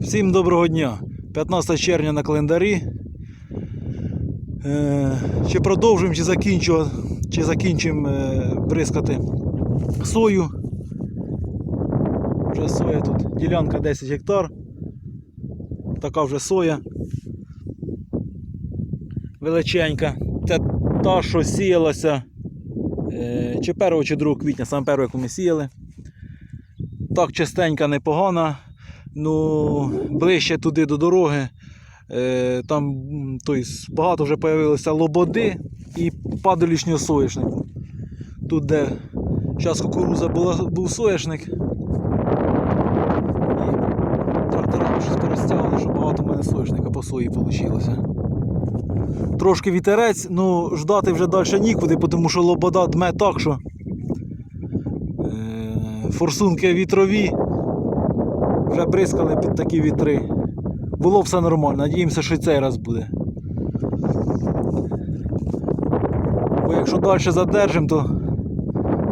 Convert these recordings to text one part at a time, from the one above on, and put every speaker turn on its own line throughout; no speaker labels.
Всім доброго дня. 15 червня на календарі. Е, чи продовжуємо, чи закінчуємо, чи закінчимо е, бризкати сою. Вже соя тут. Ділянка 10 гектар. Така вже соя. Величенька. Це та, що сіялася е, чи 1 чи 2 квітня, саме першу, яку ми сіяли. Так чистенька, непогана. Ну, ближче туди до дороги. Е, там тобто, багато вже з'явилося лободи і падалішнього соняшнику. Тут, де зараз кукуруза була, був соняшник. І тракторами щось порозтягли, що багато в мене соняшника по сої вийшло. Трошки вітерець, ну ждати вже далі нікуди, тому що лобода дме так, що е, форсунки вітрові. Вже бризкали під такі вітри. Було все нормально, надіємося, що і цей раз буде. Бо якщо далі задержимо, то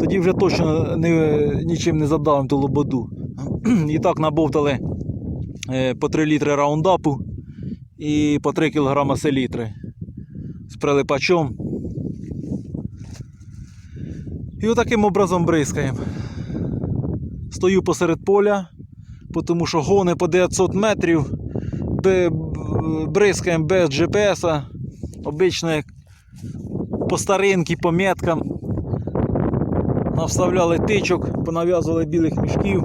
тоді вже точно не, нічим не задавимо ту лободу. І так набовтали е, по 3 літри раундапу і по 3 кг селітри з прилипачом. І отаким образом бризкаємо. Стою посеред поля, тому що гони по 900 метрів, бризкаємо без GPS, обично по старинки, по меткам. Навставляли тичок, понав'язували білих мішків.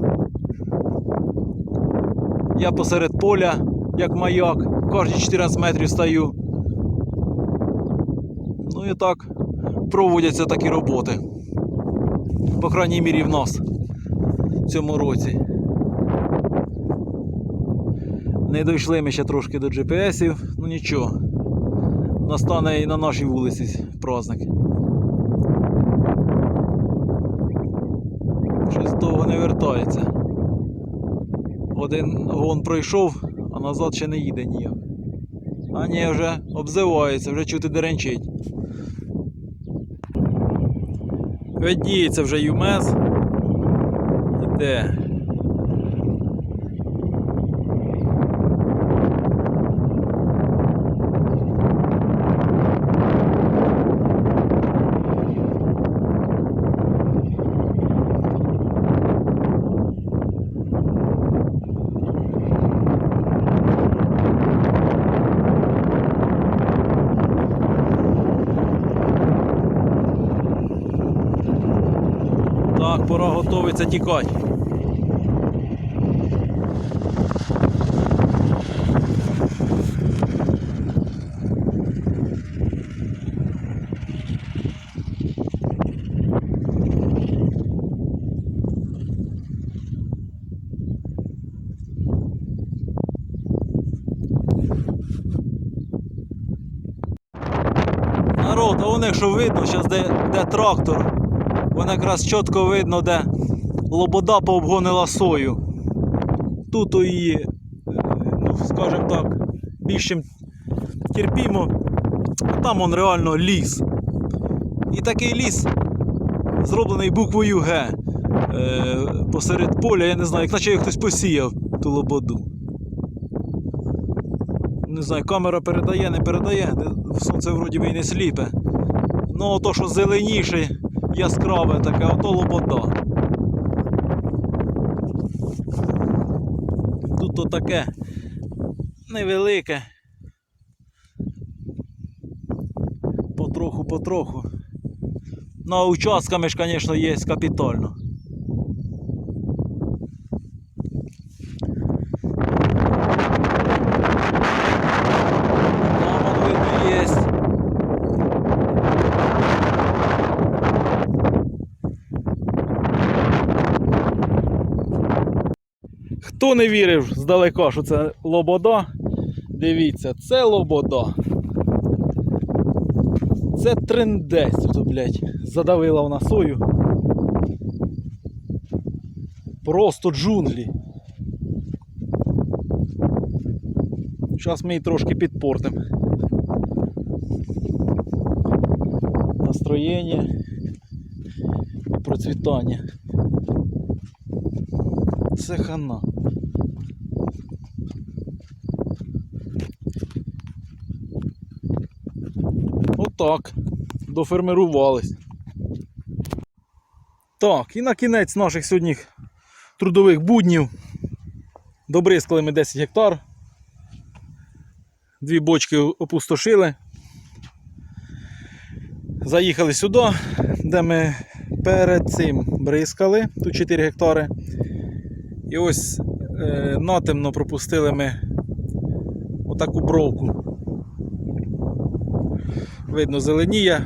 Я посеред поля, як маяк, кожні 14 метрів стою. Ну і так проводяться такі роботи. По крайній мірі в нас в цьому році. Не дійшли ми ще трошки до GPS-ів, ну нічого. Настане і на нашій вулиці праздник. Щось довго не вертається. Один гон пройшов, а назад ще не їде ніяк. А ні, вже обзивається, вже чути деренчить. Видніється вже ЮМЕС. Іде. Так, пора готовиться тікати. Народ, а вон якщо видно, зараз де, де трактор, Вон якраз чітко видно, де лобода пообгонила сою. Тут у її, е, ну, скажімо так, більш терпімо, а там он реально ліс. І такий ліс зроблений буквою Г е, посеред поля, я не знаю, як наче хтось посіяв ту лободу. Не знаю, камера передає, не передає, сонце вроді би і не сліпе. Ну, то, що зеленіше, яскраве таке, ото лобода. Тут отаке невелике. Потроху-потроху. Ну, а участками ж, звісно, є капітально. Там он видно є. Хто не вірив здалека, що це лобода, дивіться, це лобода. Це трендець, тут, блядь, задавила вона сою. Просто джунглі. Зараз ми її трошки підпортимо. Настроєння і процвітання. Це хана. Так. Дофермерувались. Так, і на кінець наших сьогодні трудових буднів. Добризкали ми 10 гектар. Дві бочки опустошили. Заїхали сюди, де ми перед цим бризкали, тут 4 гектари. І ось е, натемно пропустили ми отаку бровку. Видно, зеленіє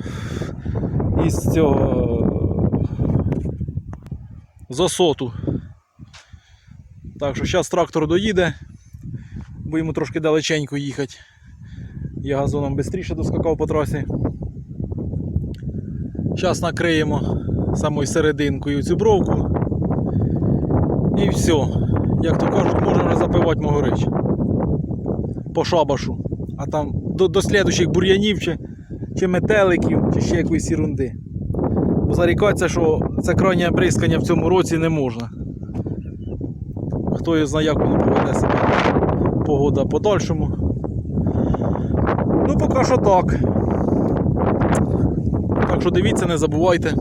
із цього з осоту. Так що зараз трактор доїде, бо йому трошки далеченько їхати. Я газоном швидше доскакав по трасі. Зараз накриємо самою серединкою цю бровку. І все. Як то кажуть, можна вже запивати могорич. По шабашу. А там до, до слідучих бур'янів чи, чи метеликів, чи ще якоїсь ерунди. Бо зарікатися, що це крайнє бризкання в цьому році не можна. Хто його знає, як воно поведе себе погода подальшому. Ну, поки що так. Так що дивіться, не забувайте.